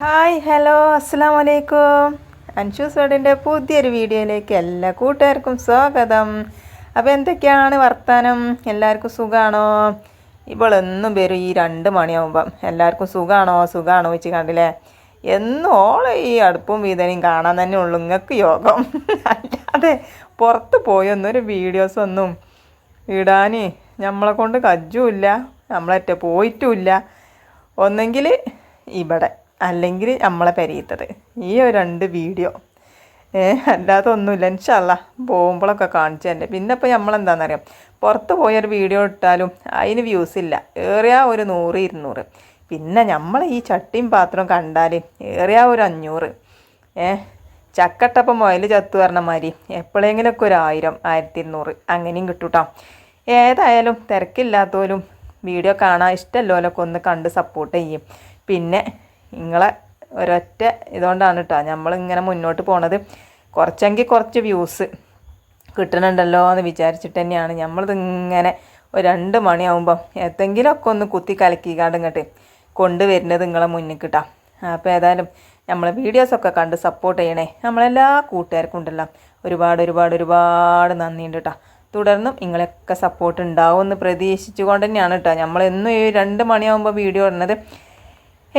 Hi hello അസ്സാം വലൈക്കും അൻഷൂസ് വേർഡിന്റെ പുതിയൊരു വീഡിയോയിലേക്ക് എല്ലാ കൂട്ടുകാർക്കും സ്വാഗതം. അപ്പോൾ എന്തൊക്കെയാണ് വർത്താനം? എല്ലാവർക്കും സുഖമാണോ ഇവളെന്നും വരും ഈ രണ്ട് മണിയാകുമ്പം എല്ലാവർക്കും സുഖമാണോ സുഖമാണോ വെച്ച് കണ്ടില്ലേ? എന്നും ഓളെ ഈ അടുപ്പും വീതനയും കാണാൻ തന്നെ ഉള്ളു. നിങ്ങൾക്ക് യോഗം. അല്ലാതെ പുറത്ത് പോയൊന്നൊരു വീഡിയോസ് ഒന്നും ഇടാൻ നമ്മളെ കൊണ്ട് കജ്ജുമില്ല നമ്മളറ്റ പോയിട്ടുമില്ല ഒന്നെങ്കിൽ ഇവിടെ. അല്ലെങ്കിൽ നമ്മളെ പെരയത്തത് ഈ ഒരു രണ്ട് വീഡിയോ. അല്ലാതെ ഒന്നുമില്ല ഇൻഷല്ല പോകുമ്പോഴൊക്കെ കാണിച്ചു തന്നെ പിന്നെ ഇപ്പോൾ നമ്മളെന്താണെന്നറിയാം പുറത്ത് പോയൊരു വീഡിയോ ഇട്ടാലും അതിന് വ്യൂസ് ഇല്ല. ഏറിയ ഒരു നൂറ് ഇരുന്നൂറ്. പിന്നെ നമ്മൾ ഈ ചട്ടിയും പാത്രവും കണ്ടാൽ ഏറിയ ഒരു അഞ്ഞൂറ്. ഏഹ് ചക്കട്ടപ്പം മുയൽ ചത്തു പറഞ്ഞ മാതിരി എപ്പോഴെങ്കിലുമൊക്കെ ഒരു ആയിരം ആയിരത്തി ഇരുന്നൂറ് അങ്ങനെയും കിട്ടൂട്ടോ. ഏതായാലും തിരക്കില്ലാത്തവരും വീഡിയോ കാണാൻ ഇഷ്ടമല്ലോലൊക്കെ ഒന്ന് കണ്ട് സപ്പോർട്ട് ചെയ്യും. പിന്നെ നിങ്ങളെ ഒരൊറ്റ ഇതുകൊണ്ടാണ് കേട്ടോ നമ്മളിങ്ങനെ മുന്നോട്ട് പോണത്. കുറച്ചെങ്കിൽ കുറച്ച് വ്യൂസ് കിട്ടണുണ്ടല്ലോ എന്ന് വിചാരിച്ചിട്ട് തന്നെയാണ്. നമ്മളിത് ഇങ്ങനെ ഒരു രണ്ട് മണിയാവുമ്പം എന്തെങ്കിലുമൊക്കെ ഒന്ന് കുത്തി കലക്കിക്കാണ്ട് ഇങ്ങോട്ട് കൊണ്ടുവരുന്നത് നിങ്ങളെ മുന്നിൽ കിട്ടാം അപ്പോൾ ഏതായാലും നമ്മളെ വീഡിയോസൊക്കെ കണ്ട് സപ്പോർട്ട് ചെയ്യണേ. നമ്മളെല്ലാ കൂട്ടുകാർക്കും ഉണ്ടല്ലോ. ഒരുപാട് ഒരുപാട് ഒരുപാട് നന്ദിയുണ്ട് കേട്ടോ തുടർന്നും നിങ്ങളെയൊക്കെ സപ്പോർട്ട് ഉണ്ടാവുമെന്ന് പ്രതീക്ഷിച്ചുകൊണ്ട് തന്നെയാണ് കേട്ടോ നമ്മളെന്നും ഈ രണ്ട് മണിയാകുമ്പോൾ വീഡിയോ ഇടുന്നത്.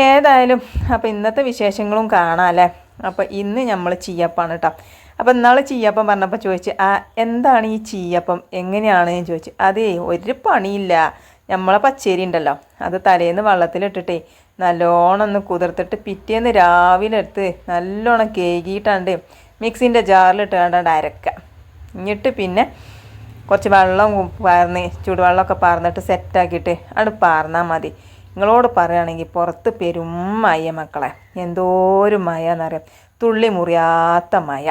ഏതായാലും അപ്പോൾ ഇന്നത്തെ വിശേഷങ്ങളും കാണാം അല്ലേ? അപ്പോൾ ഇന്ന് നമ്മൾ ചീയപ്പാണ് കേട്ടോ അപ്പോൾ ഇന്നാൾ ചീയപ്പം പറഞ്ഞപ്പോൾ ചോദിച്ച് ആ എന്താണ് ഈ ചീയപ്പം? എങ്ങനെയാണ്? എന്ന് ചോദിച്ചു അതേ ഒരു പണിയില്ല. നമ്മളെ പച്ചരി ഉണ്ടല്ലോ. അത് തലേന്ന് വെള്ളത്തിലിട്ടിട്ടേ നല്ലോണം ഒന്ന് കുതിർത്തിട്ട് പിറ്റേന്ന് രാവിലെ എടുത്ത് നല്ലോണം കേകിയിട്ടാണ്ട് മിക്സിന്റെ ജാറിലിട്ട് കണ്ടാണ്ട് അരക്കുക എന്നിട്ട് പിന്നെ കുറച്ച് വെള്ളം പാർന്ന് ചൂടുവെള്ളമൊക്കെ പാർന്നിട്ട് സെറ്റാക്കിയിട്ട് അവിടെ പാർന്നാൽ മതി. നിങ്ങളോട് പറയുകയാണെങ്കിൽ പുറത്ത് പെരും മയ മക്കളെ. എന്തോരം മയ എന്നറിയാം തുള്ളി മുറിയാത്ത മയ.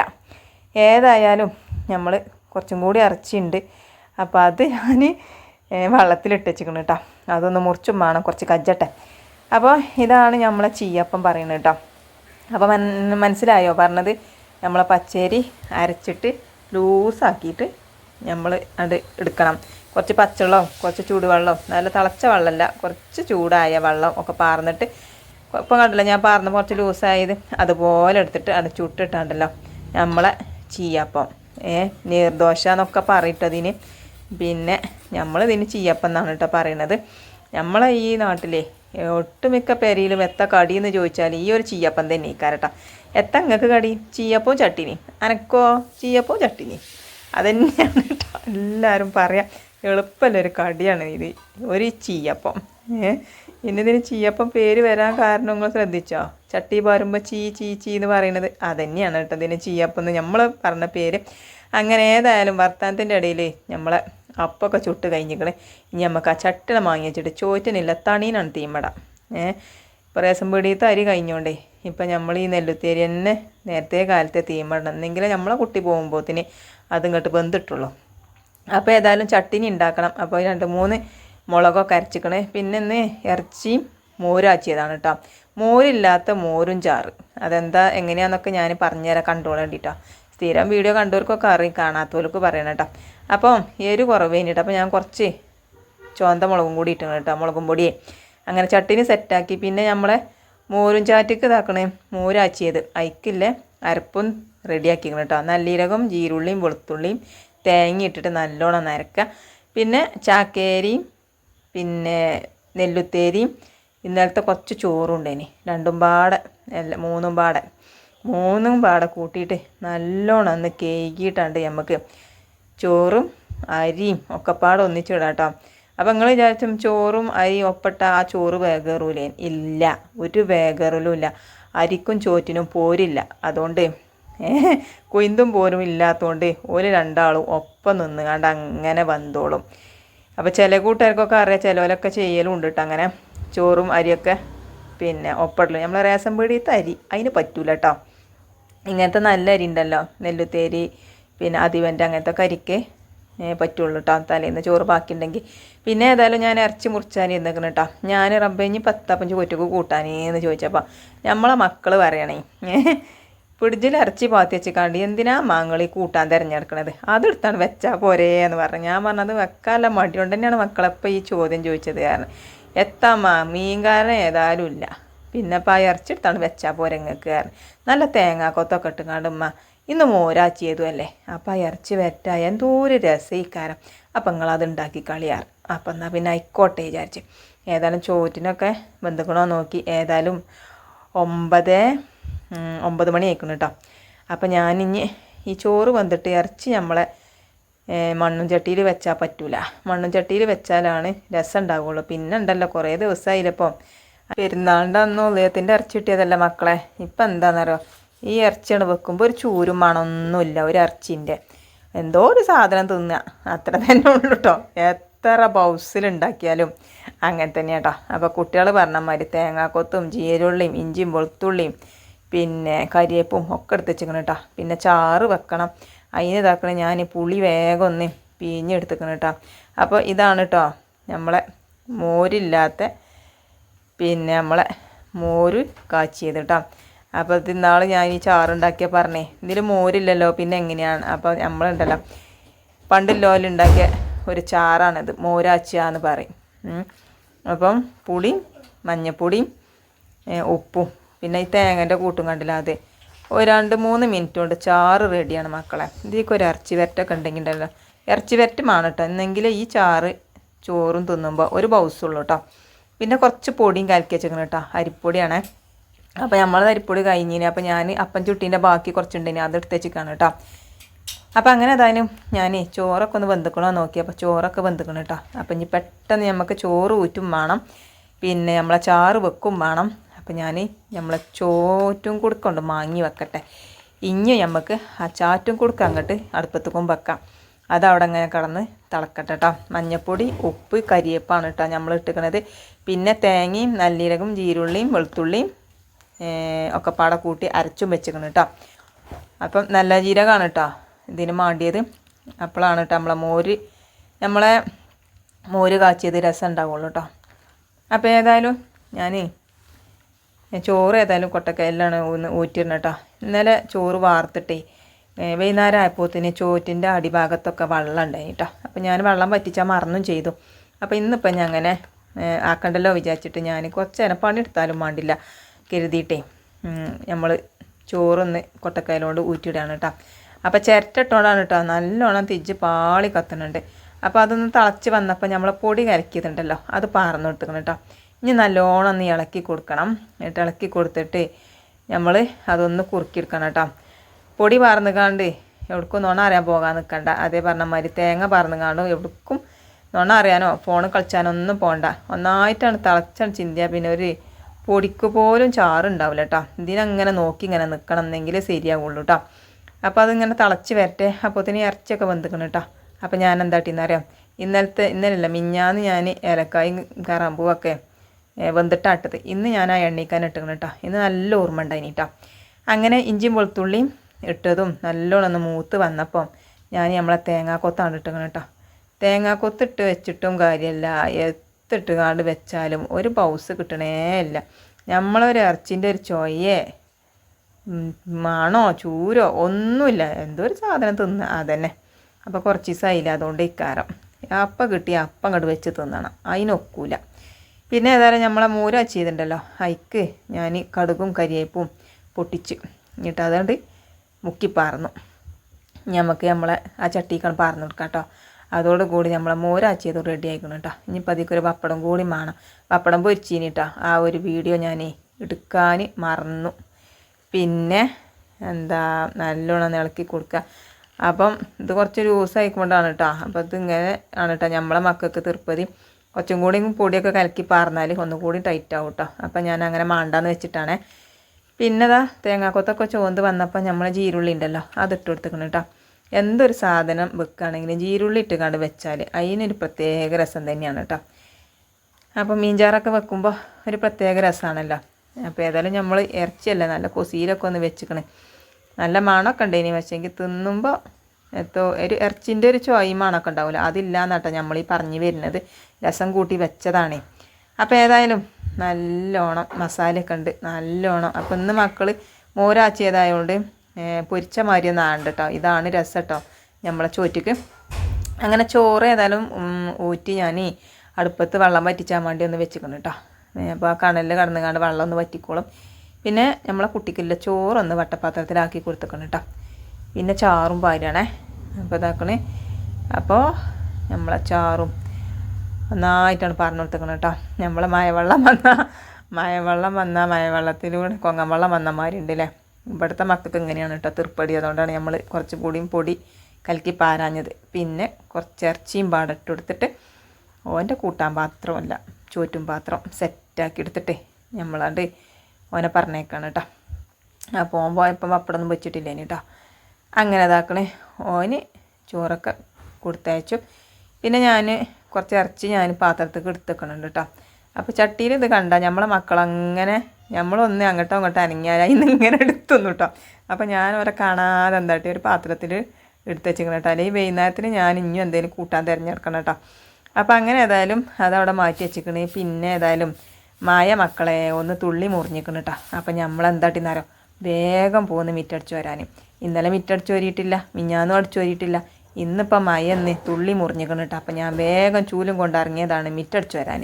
ഏതായാലും നമ്മൾ കുറച്ചും കൂടി ഇറച്ചിയുണ്ട് അപ്പോൾ അത് ഞാൻ വെള്ളത്തിലിട്ട് വെച്ചിരിക്കണം കേട്ടോ അതൊന്ന് മുറിച്ചും വേണം കുറച്ച് കജ്ജട്ടെ. അപ്പോൾ ഇതാണ് നമ്മളെ ചീയപ്പം പറയുന്നത് കേട്ടോ അപ്പോൾ മൻ മനസ്സിലായോ? പറഞ്ഞത് നമ്മളെ പച്ചരി അരച്ചിട്ട് ലൂസാക്കിയിട്ട് നമ്മൾ അത് എടുക്കണം. കുറച്ച് പച്ചവെള്ളം കുറച്ച് ചൂടുവെള്ളം നല്ല തിളച്ച വെള്ളമല്ല കുറച്ച് ചൂടായ വെള്ളം ഒക്കെ പാർന്നിട്ട് ഇപ്പം കണ്ടില്ല ഞാൻ പാർന്ന കുറച്ച് ലൂസായത് അതുപോലെ എടുത്തിട്ട് അത് ചുട്ടിട്ടാണ്ടല്ലോ നമ്മളെ ചീയപ്പം. ഏ നീർദോശ എന്നൊക്കെ പറയിട്ടതിന്. പിന്നെ നമ്മളിതിന് ചീയപ്പം എന്നാണ് കേട്ടോ പറയണത്. നമ്മളെ ഈ നാട്ടിലെ ഒട്ടുമിക്ക പെരയിലും എത്ത കടി എന്ന് ചോദിച്ചാൽ ഈ ഒരു ചീയപ്പം തന്നെ ഇക്കാരട്ടോ എത്ത നിങ്ങൾക്ക് കടി? ചീയപ്പവും ചട്ടിനി. അനക്കോ? ചീയപ്പവും ചട്ടിനി. അതന്നെയാണ് കേട്ടോ എല്ലാവരും പറയാം. എളുപ്പമല്ല ഒരു കടിയാണ് ഇത്. ഒരു ചീയപ്പം. ഇതിന് ചീയപ്പം പേര് വരാൻ കാരണം നിങ്ങൾ ശ്രദ്ധിച്ചോ? ചട്ടി പാരുമ്പോൾ ചീ ചീ ചീ എന്ന് പറയുന്നത് അതന്നെയാണ് കേട്ടോ ഇതിന് ചീയപ്പം എന്ന് നമ്മൾ പറഞ്ഞ പേര്. അങ്ങനെ ഏതായാലും വർത്താനത്തിന്റെ ഇടയിൽ നമ്മളെ അപ്പൊക്കെ ചുട്ട് കഴിഞ്ഞിക്കണ്. ഇനി നമുക്ക് ആ ചട്ടിനെ വാങ്ങി വെച്ചിട്ട് ചോറ്റിനില്ല തണീനാണ് തീമട. ഏ? ഇപ്പോൾ റേഷൻ പീടിയത്തെ അരി കഴിഞ്ഞോണ്ടേ ഇപ്പം നമ്മൾ ഈ നെല്ലുത്തേരി തന്നെ നേരത്തെ കാലത്തെ തീമടണം. എന്നെങ്കിലും നമ്മളെ കുട്ടി പോകുമ്പോഴത്തിന് അതിങ്ങോട്ട് വെന്തിട്ടുള്ളൂ. അപ്പോൾ ഏതായാലും ചട്ടിനി ഉണ്ടാക്കണം. അപ്പോൾ രണ്ട് മൂന്ന് മുളകൊക്കെ അരച്ചിക്കണേ. പിന്നെ ഇന്ന് ഇറച്ചിയും മോരാച്ചിയതാണ് കേട്ടോ മോരില്ലാത്ത മോരും ചാറ്. അതെന്താ എങ്ങനെയാണെന്നൊക്കെ ഞാൻ പറഞ്ഞുതരാം കണ്ടോളാൻ വേണ്ടിയിട്ടോ സ്ഥിരം വീഡിയോ കണ്ടവർക്കൊക്കെ അറിയും കാണാത്തവർക്ക് പറയണം കേട്ടോ അപ്പോൾ എരു കുറവ് കേട്ടോ അപ്പോൾ ഞാൻ കുറച്ച് ചുവന്ത മുളകും കൂടി ഇട്ടണം കേട്ടോ മുളകും പൊടിയെ. അങ്ങനെ ചട്ടിനി സെറ്റാക്കി. പിന്നെ നമ്മളെ മോരും ചാറ്റക്ക് ഇതാക്കണേ മോരാച്ചിയത്. അയക്കില്ലേ അരപ്പും റെഡിയാക്കിക്കണം കേട്ടോ നല്ലീരകം ജീരുള്ളിയും വെളുത്തുള്ളിയും തേങ്ങ ഇട്ടിട്ട് നല്ലോണം നരക്കുക. പിന്നെ ചാക്കേരിയും പിന്നെ നെല്ലുത്തേരിയും ഇന്നലത്തെ കുറച്ച് ചോറുണ്ടേനി. രണ്ടും പാടെ അല്ല മൂന്നും പാടെ. മൂന്നും പാടെ കൂട്ടിയിട്ട് നല്ലോണം ഒന്ന് കേകിയിട്ടാണ്ട് നമുക്ക് ചോറും അരിയും ഒക്കെ പാടെ ഒന്നിച്ചിടാം കേട്ടോ. അപ്പം നിങ്ങൾ വിചാരിച്ചും ചോറും അരി ഒപ്പിട്ട ആ ചോറ് വേഗറൂലേ? ഇല്ല. ഒരു വേഗറലും ഇല്ല. അരിക്കും ചോറ്റിനും പോരില്ല. അതുകൊണ്ട് കൊയ്ന്തും പോരും ഇല്ലാത്തതുകൊണ്ട് ഒരു രണ്ടാളും ഒപ്പം നിന്ന് കണ്ട് അങ്ങനെ വന്നോളും. അപ്പോൾ ചില കൂട്ടുകാർക്കൊക്കെ അറിയാം ചിലവരൊക്കെ ചെയ്യലും ഉണ്ട് കേട്ടോ അങ്ങനെ ചോറും അരിയൊക്കെ പിന്നെ ഒപ്പടലും. നമ്മൾ റേഷൻ പീടിയത്തെ അരി അതിന് പറ്റൂല കേട്ടോ ഇങ്ങനത്തെ നല്ല അരി ഉണ്ടല്ലോ നെല്ലുത്തേരി പിന്നെ അതിവന്റെ അങ്ങനത്തെ കരിക്ക് പറ്റുള്ളൂ കേട്ടോ തലേന്ന് ചോറ് ബാക്കിയുണ്ടെങ്കിൽ പിന്നെ ഏതായാലും ഞാൻ ഇറച്ചി മുറിച്ചാൻ ഇരുന്നേക്കണം കേട്ടോ ഞാൻ റബ്ബഞ്ഞ് പത്തപ്പഞ്ച് കൊറ്റക്ക് കൂട്ടാനേന്ന് ചോദിച്ചപ്പോൾ നമ്മളെ മക്കൾ പറയണേ ഫ്രിഡ്ജിൽ ഇറച്ചി പാത്തി വെച്ചിക്കാണ്ട് എന്തിനാ മാങ്ങളി കൂട്ടാൻ തിരഞ്ഞെടുക്കണത്? അതെടുത്താണ് വെച്ചാൽ പോരേ എന്ന് പറഞ്ഞു. ഞാൻ പറഞ്ഞത് വെക്കാനുള്ള മടി കൊണ്ട് തന്നെയാണ് മക്കളെപ്പോൾ ഈ ചോദ്യം ചോദിച്ചത് കാരണം. എത്താമ്മ മീൻകാരൻ ഏതായാലും ഇല്ല. പിന്നെ ഇപ്പം ആ ഇറച്ചി എടുത്താണ് വെച്ചാൽ പോരങ്ങൾക്ക് കാരണം. നല്ല തേങ്ങാക്കൊത്തൊക്കെ ഇട്ടുങ്ങാണ്ട് ഉമ്മ ഇന്ന് മോരാച്ചിയതും അല്ലേ അപ്പം ആ ഇറച്ചി വരട്ടായ എന്തോ ഒരു രസീക്കാരം അപ്പം നിങ്ങളത് ഉണ്ടാക്കി കളിയാറ് അപ്പം എന്നാൽ പിന്നെ ആയിക്കോട്ടെ വിചാരിച്ച്. ഏതായാലും ചോറ്റിനൊക്കെ ബന്ധുക്കണോ നോക്കി. ഏതായാലും ഒമ്പത് ഒമ്പത് മണി ആയിക്കണം കേട്ടോ അപ്പം ഞാനിഞ്ഞ് ഈ ചോറ് വന്നിട്ട് ഇറച്ചി നമ്മളെ മണ്ണും ചട്ടിയിൽ വെച്ചാൽ പറ്റൂല. മണ്ണും ചട്ടിയിൽ വെച്ചാലാണ് രസം ഉണ്ടാവുള്ളൂ പിന്നെ ഉണ്ടല്ലോ കുറേ ദിവസമായില്ലപ്പം പെരുന്നാളിന്റെ അന്ന് ഉദയത്തിന്റെ ഇറച്ചി കിട്ടിയതല്ല മക്കളെ. ഇപ്പം എന്താണെന്നറിയോ ഈ ഇറച്ചിയാണ് വെക്കുമ്പോൾ ഒരു ചൂരും മണമൊന്നുമില്ല ഒരു ഇറച്ചിന്റെ എന്തോ ഒരു സാധനം തിന്നുക അത്ര തന്നെ ഉള്ളൂ കേട്ടോ എത്ര ബൗസിലുണ്ടാക്കിയാലും അങ്ങനെ തന്നെ കേട്ടോ അപ്പോൾ കുട്ടികൾ പറഞ്ഞ മാതിരി തേങ്ങാക്കൊത്തും ജീരുള്ളിയും ഇഞ്ചിയും വെളുത്തുള്ളിയും പിന്നെ കരിയേപ്പും ഒക്കെ എടുത്ത് വെച്ചിരിക്കണം കേട്ടോ പിന്നെ ചാറ് വെക്കണം. അതിന് ഇതാക്കണം ഞാൻ പുളി വേഗം ഒന്ന് പിഴിഞ്ഞെടുത്തിക്കണം കേട്ടോ അപ്പോൾ ഇതാണ് കേട്ടോ നമ്മളെ മോരില്ലാത്ത പിന്നെ നമ്മളെ മോര് കാച്ചിയത് കേട്ടോ അപ്പോൾ ഇന്നാൾ ഞാൻ ഈ ചാറുണ്ടാക്കിയ പറഞ്ഞേ ഇതിൽ മോരില്ലല്ലോ പിന്നെ എങ്ങനെയാണ്? അപ്പോൾ നമ്മളുണ്ടല്ലോ. പണ്ട് ലോലുണ്ടാക്കിയ ഒരു ചാറാണിത് മോരാച്ചിയ പറയും. അപ്പം പുളിയും മഞ്ഞപ്പൊടിയും ഉപ്പും പിന്നെ ഈ തേങ്ങന്റെ കൂട്ടും കണ്ടില്ല അത്. ഒരു രണ്ട് മൂന്ന് മിനിറ്റ് കൊണ്ട് ചാറ് റെഡിയാണ് മക്കളെ. ഇതിലേക്ക് ഒരു ഇറച്ചി വരട്ടൊക്കെ ഉണ്ടെങ്കിൽ ഉണ്ടല്ലോ. ഇറച്ചി വരട്ടുമാണ് കേട്ടോ എന്നെങ്കിൽ ഈ ചാറ് ചോറും തിന്നുമ്പോൾ ഒരു ബൗസുള്ളൂ കേട്ടോ പിന്നെ കുറച്ച് പൊടിയും കലക്കി വെച്ചേക്കണം കേട്ടോ അരിപ്പൊടിയാണേ. അപ്പോൾ നമ്മൾ അരിപ്പൊടി കഴിഞ്ഞിന് അപ്പോൾ ഞാൻ അപ്പം ചുട്ടീന്റെ ബാക്കി കുറച്ചുണ്ടെങ്കിൽ അത് എടുത്ത് വെച്ചിക്കാണ് കേട്ടോ അപ്പോൾ അങ്ങനെ ഏതായാലും ഞാൻ ചോറൊക്കെ ഒന്ന് വെന്തുക്കണോ നോക്കി. അപ്പോൾ ചോറൊക്കെ വെന്തുക്കണം കേട്ടോ അപ്പം ഇനി പെട്ടെന്ന് നമുക്ക് ചോറ് ഊറ്റും വേണം. പിന്നെ നമ്മളെ ചാറ് വെക്കും വേണം. അപ്പം ഞാൻ നമ്മളെ ചോറ്റും കൊടുക്കൊണ്ട് മാങ്ങി വെക്കട്ടെ. ഇനി നമുക്ക് ആ ചാറ്റും കൊടുക്ക അങ്ങോട്ട് അടുപ്പത്തേക്കും വെക്കാം. അതവിടെ അങ്ങനെ കടന്ന് തിളക്കട്ടെ കേട്ടോ മഞ്ഞപ്പൊടി ഉപ്പ് കരിയേപ്പാണ് കേട്ടോ നമ്മൾ ഇട്ടിക്കണത്. പിന്നെ തേങ്ങയും നല്ലീരകം ജീരുള്ളിയും വെളുത്തുള്ളിയും ഒക്കെ പാടെ കൂട്ടി അരച്ചും വെച്ചിക്കണം കേട്ടോ അപ്പം നല്ല ജീരകമാണ് കേട്ടോ ഇതിന് മാണ്ടിയത്. അപ്പോഴാണ് കേട്ടോ നമ്മളെ മോര് നമ്മളെ മോര് കാച്ചിയത് രസം ഉണ്ടാവുള്ളൂ കേട്ടോ അപ്പോൾ ഏതായാലും ഞാനേ ചോറ് ഏതായാലും കൊട്ടക്കയിലാണ് ഒന്ന് ഊറ്റിരുന്ന കേട്ടോ. ഇന്നലെ ചോറ് വാർത്തിട്ടേ വൈകുന്നേരം ആയപ്പോത്തിന് ചോറ്റിന്റെ അടിഭാഗത്തൊക്കെ വെള്ളം ഉണ്ടായി കേട്ടോ. അപ്പോൾ ഞാൻ വെള്ളം പറ്റിച്ചാൽ മറന്നും ചെയ്തു. അപ്പോൾ ഇന്നിപ്പം ഞാൻ അങ്ങനെ ആക്കണ്ടല്ലോ വിചാരിച്ചിട്ട് ഞാൻ കുറച്ച് നേരം പണിയെടുത്താലും വേണ്ടില്ല കരുതിയിട്ടേ നമ്മൾ ചോറൊന്ന് കൊട്ടക്കയിലോട് ഊറ്റിയിടാണ് കേട്ടോ. അപ്പോൾ ചിരട്ടിട്ടോണ്ടാണ് കേട്ടോ. നല്ലോണം തിജ്ജ് പാളി കത്തുന്നുണ്ട് അപ്പോൾ അതൊന്ന് തിളച്ച് വന്നപ്പോൾ നമ്മൾ പൊടി കലക്കിയതുണ്ടല്ലോ അത് പാർന്നു കൊടുക്കണം കേട്ടോ. ഇനി നല്ലോണം ഒന്ന് ഇളക്കി കൊടുക്കണം. എന്നിട്ട് ഇളക്കി കൊടുത്തിട്ട് നമ്മൾ അതൊന്ന് കുറുക്കിയെടുക്കണം കേട്ടോ. പൊടി പാർന്നുകാണ്ട് എവിടേക്കും നുണ അറിയാൻ പോകാൻ നിൽക്കണ്ട. അതേ പറഞ്ഞ മാതിരി തേങ്ങ പാർന്നുകാണ്ടും എവിടേക്കും നുണ അറിയാനോ ഫോൺ കളിച്ചാനോ ഒന്നും പോകണ്ട ഒന്നായിട്ടാണ് തിളച്ചാണ് ചിന്തിയ പിന്നെ ഒരു പൊടിക്ക് പോലും ചാറുണ്ടാവില്ല കേട്ടോ. ഇതിനങ്ങനെ നോക്കി ഇങ്ങനെ നിൽക്കണം എന്നെങ്കിലേ ശരിയാവുള്ളൂ കേട്ടോ. അപ്പോൾ അതിങ്ങനെ തിളച്ച് വരട്ടെ. അപ്പോഴത്തേന് ഇറച്ചിയൊക്കെ വെന്തിക്കണം കേട്ടോ. അപ്പോൾ ഞാൻ എന്താ അറിയാം? ഇന്നലത്തെ ഇന്നലല്ല മിഞ്ഞാന്ന് ഞാൻ ഏലക്കായും കറാമ്പൂവൊക്കെ വെന്തിട്ടാട്ടത്. ഇന്ന് ഞാൻ ആ എണ്ണീക്കാൻ ഇട്ടിക്കണം കേട്ടോ ഇന്ന് നല്ല ഓർമ്മ ഉണ്ടായിനി കേട്ടോ അങ്ങനെ ഇഞ്ചിയും വെളുത്തുള്ളിയും ഇട്ടതും നല്ലോണം ഒന്ന് മൂത്ത് വന്നപ്പോൾ ഞാൻ നമ്മളെ തേങ്ങാക്കൊത്താണ് ഇട്ടിക്കണം കേട്ടോ തേങ്ങാക്കൊത്തിട്ട് വെച്ചിട്ടും കാര്യമല്ല എത്തിട്ട് കാണ്ട് വെച്ചാലും ഒരു പൗസ് കിട്ടണേ ഇല്ല. നമ്മളൊരു ഇറച്ചിന്റെ ഒരു ചൊയ്യേ ഉം, മണോ ചൂരോ ഒന്നുമില്ല. എന്തോ ഒരു സാധനം തിന്ന് അതന്നെ. അപ്പോൾ കുറച്ച് ദിവസമായില്ല അതുകൊണ്ട് ഇക്കാരം അപ്പം കിട്ടി അപ്പം അങ്ങോട്ട് വെച്ച് തിന്നണം. അതിനൊക്കൂല പിന്നെ ഏതായാലും നമ്മളെ മൂര ചെയ്തിട്ടുണ്ടല്ലോ. അയക്ക് ഞാൻ കടുകും കരിയേപ്പും പൊട്ടിച്ച് എന്നിട്ട് അതുകൊണ്ട് മുക്കിപ്പാർന്നു. നമുക്ക് നമ്മളെ ആ ചട്ടിക്കാണ് പാർന്നു കൊടുക്കാം കേട്ടോ അതോടുകൂടി നമ്മളെ മോരാച്ചിയത് റെഡി ആയിക്കണം കേട്ടോ ഇനിയിപ്പോൾ അതിക്കൊരു പപ്പടം കൂടി വേണം പപ്പടം പൊരിച്ചീനി കേട്ടോ ആ ഒരു വീഡിയോ ഞാൻ എടുക്കാൻ മറന്നു. പിന്നെ എന്താ നല്ലോണം ഇളക്കി കൊടുക്കുക അപ്പം ഇത് കുറച്ച് ലൂസായിക്കൊണ്ടാണ് കേട്ടോ അപ്പോൾ ഇതിങ്ങനെ ആണ് കേട്ടോ നമ്മളെ മക്കൾക്ക് തീർപ്പതി. കുറച്ചും കൂടി പൊടിയൊക്കെ കലക്കി പാർന്നാൽ ഒന്നുകൂടി ടൈറ്റ് ആവും കേട്ടോ അപ്പം ഞാൻ അങ്ങനെ മാണ്ടാന്ന് വെച്ചിട്ടാണ്. പിന്നെതാ തേങ്ങാക്കൊത്തൊക്കെ ചോന്ത് വന്നപ്പോൾ നമ്മൾ ജീരുള്ളി ഉണ്ടല്ലോ അതിട്ട് കൊടുത്തേക്കണം കേട്ടോ എന്തൊരു സാധനം വെക്കുകയാണെങ്കിലും ജീരുള്ളി ഇട്ട് കണ്ട് വെച്ചാൽ അതിനൊരു പ്രത്യേക രസം തന്നെയാണ് കേട്ടോ അപ്പം മീൻചാറൊക്കെ വെക്കുമ്പോൾ ഒരു പ്രത്യേക രസമാണല്ലോ അപ്പോൾ ഏതായാലും നമ്മൾ ഇറച്ചിയല്ല നല്ല കൊസീലൊക്കെ ഒന്ന് വെച്ചിക്കണേ. നല്ല മണമൊക്കെ ഉണ്ടേനി വെച്ചെങ്കിൽ തിന്നുമ്പോൾ എത്തോ ഒരു ഇറച്ചിന്റെ ഒരു ചോയും മണമൊക്കെ ഉണ്ടാവില്ല അതില്ലാന്നാട്ടോ നമ്മൾ ഈ പറഞ്ഞു വരുന്നത്. രസം കൂട്ടി വെച്ചതാണേ. അപ്പോൾ ഏതായാലും നല്ലോണം മസാലയൊക്കെ ഉണ്ട്. നല്ലോണം. അപ്പോൾ ഇന്ന് മക്കൾ മോരാച്ചിയതായതുകൊണ്ട് പൊരിച്ച മാതിരി ഒന്നും ആണ്ട് കേട്ടോ ഇതാണ് രസം കേട്ടോ നമ്മളെ ചോറ്റക്ക്. അങ്ങനെ ചോറ് ഏതായാലും ഊറ്റി ഞാൻ അടുപ്പത്ത് വെള്ളം വറ്റിച്ചാൻ വേണ്ടി ഒന്ന് വെച്ചിക്കണം കേട്ടോ അപ്പോൾ ആ കണലിൽ കടന്നു കണ്ട് വെള്ളം ഒന്ന് വറ്റിക്കോളും. പിന്നെ നമ്മളെ കുട്ടിക്കില്ല ചോറൊന്ന് വട്ടപ്പാത്രത്തിലാക്കി കൊടുത്തേക്കണം കേട്ടോ പിന്നെ ചാറും പാരാണേ അപ്പോൾ ഇതാക്കണേ. അപ്പോൾ നമ്മളെ ചാറും നന്നായിട്ടാണ് പറഞ്ഞു കൊടുത്തേക്കണം കേട്ടോ നമ്മളെ മഴവെള്ളം വന്ന മഴവെള്ളം വന്ന മഴവെള്ളത്തിലൂടെ കൊങ്ങവെള്ളം വന്നമാരുണ്ട് അല്ലേ ഇവിടുത്തെ മക്കൾക്ക് ഇങ്ങനെയാണ് കേട്ടോ തൃപ്പടി അതുകൊണ്ടാണ് നമ്മൾ കുറച്ച് പൊടിയും പൊടി കലക്കി പാരാഞ്ഞത്. പിന്നെ കുറച്ച് ഇറച്ചിയും പാടിട്ട് കൊടുത്തിട്ട് ഓന്റെ കൂട്ടാൻ പാത്രമല്ല ചോറ്റും പാത്രം സെറ്റാക്കി എടുത്തിട്ട് നമ്മളാണ്ട് ഓനെ പറഞ്ഞേക്കാണ് കേട്ടോ അപ്പോൾ ഓൻ പോയപ്പോൾ പപ്പടമൊന്നും വെച്ചിട്ടില്ലേനി കേട്ടോ അങ്ങനെ ഇതാക്കണേ. ഓന് ചോറൊക്കെ കൊടുത്തയച്ചു. പിന്നെ ഞാൻ കുറച്ച് ഇറച്ചി ഞാൻ പാത്രത്തേക്ക് എടുത്തേക്കണുണ്ട് കേട്ടോ. അപ്പോൾ ചട്ടിയിൽ ഇത് കണ്ട നമ്മളെ മക്കളങ്ങനെ നമ്മളൊന്ന് അങ്ങോട്ടോ അങ്ങോട്ടോ അനങ്ങിയാൽ ഇന്ന് ഇങ്ങനെ എടുത്തുന്നു കേട്ടോ. അപ്പോൾ ഞാൻ അവരെ കാണാതെ എന്താട്ടി ഒരു പാത്രത്തിൽ എടുത്ത് വെച്ചിരിക്കണം കേട്ടോ. അല്ലെങ്കിൽ വൈകുന്നേരത്തിന് ഞാൻ ഇനിയും എന്തെങ്കിലും കൂട്ടാൻ തിരഞ്ഞെടുക്കണം കേട്ടോ. അപ്പോൾ അങ്ങനെ ഏതായാലും അതവിടെ മാറ്റി വെച്ചിക്കണേ പിന്നെ ഏതായാലും മായ മക്കളെ ഒന്ന് തുള്ളി മുറിഞ്ഞിക്കണം കേട്ടോ. അപ്പം നമ്മളെന്താട്ടിന്നാരോ വേഗം പോകുന്നു മിറ്റടിച്ച് വരാൻ ഇന്നലെ മിറ്റടിച്ചു വരിയിട്ടില്ല മിഞ്ഞാന്നും അടിച്ചു വരിയിട്ടില്ല. ഇന്നിപ്പം മയന്ന് തുള്ളി മുറിഞ്ഞിക്കണം കേട്ടോ അപ്പം ഞാൻ വേഗം ചൂലും കൊണ്ടിറങ്ങിയതാണ് മിറ്റടിച്ച് വരാൻ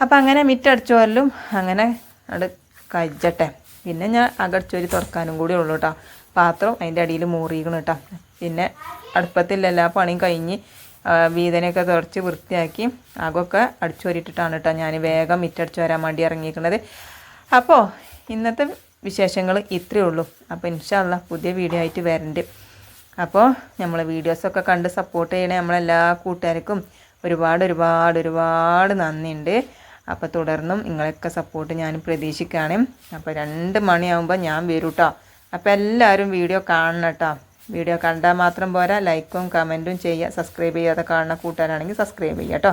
അപ്പം അങ്ങനെ മിറ്റടിച്ചു വരലും അങ്ങനെ അവിടെ കഴിച്ചട്ടെ. പിന്നെ ഞാൻ അകടിച്ചോരി തുറക്കാനും കൂടി ഉള്ളൂ കേട്ടോ പാത്രം അതിന്റെ അടിയിൽ മൂറിയിക്കണം കേട്ടോ പിന്നെ അടുപ്പത്തിൽ എല്ലാ പണിയും കഴിഞ്ഞ് വീതനയൊക്കെ തുടച്ച് വൃത്തിയാക്കി അകൊക്കെ അടിച്ചോരിട്ടിട്ടാണ് കേട്ടോ ഞാൻ വേഗം മിറ്റടിച്ചു വരാൻ വേണ്ടി ഇറങ്ങിയിരിക്കുന്നത് അപ്പോൾ ഇന്നത്തെ വിശേഷങ്ങൾ ഇത്രയേ ഉള്ളൂ. അപ്പോൾ ഇൻഷാല്ല പുതിയ വീഡിയോ ആയിട്ട് വരണ്ട്. അപ്പോൾ നമ്മൾ വീഡിയോസൊക്കെ കണ്ട് സപ്പോർട്ട് ചെയ്യണേ നമ്മളെല്ലാ കൂട്ടുകാർക്കും ഒരുപാട് ഒരുപാട് ഒരുപാട് നന്ദിയുണ്ട്. അപ്പോൾ തുടർന്നും നിങ്ങളൊക്കെ സപ്പോർട്ട് ഞാൻ പ്രതീക്ഷിക്കുകയാണ്. അപ്പോൾ രണ്ട് മണിയാകുമ്പോൾ ഞാൻ വരും കേട്ടോ അപ്പോൾ എല്ലാവരും വീഡിയോ കാണണം കേട്ടോ വീഡിയോ കണ്ടാൽ മാത്രം പോരാ. ലൈക്കും കമന്റും ചെയ്യുക. സബ്സ്ക്രൈബ് ചെയ്യാതെ കാണുന്ന കൂട്ടുകാരാണെങ്കിൽ സബ്സ്ക്രൈബ് ചെയ്യുക കേട്ടോ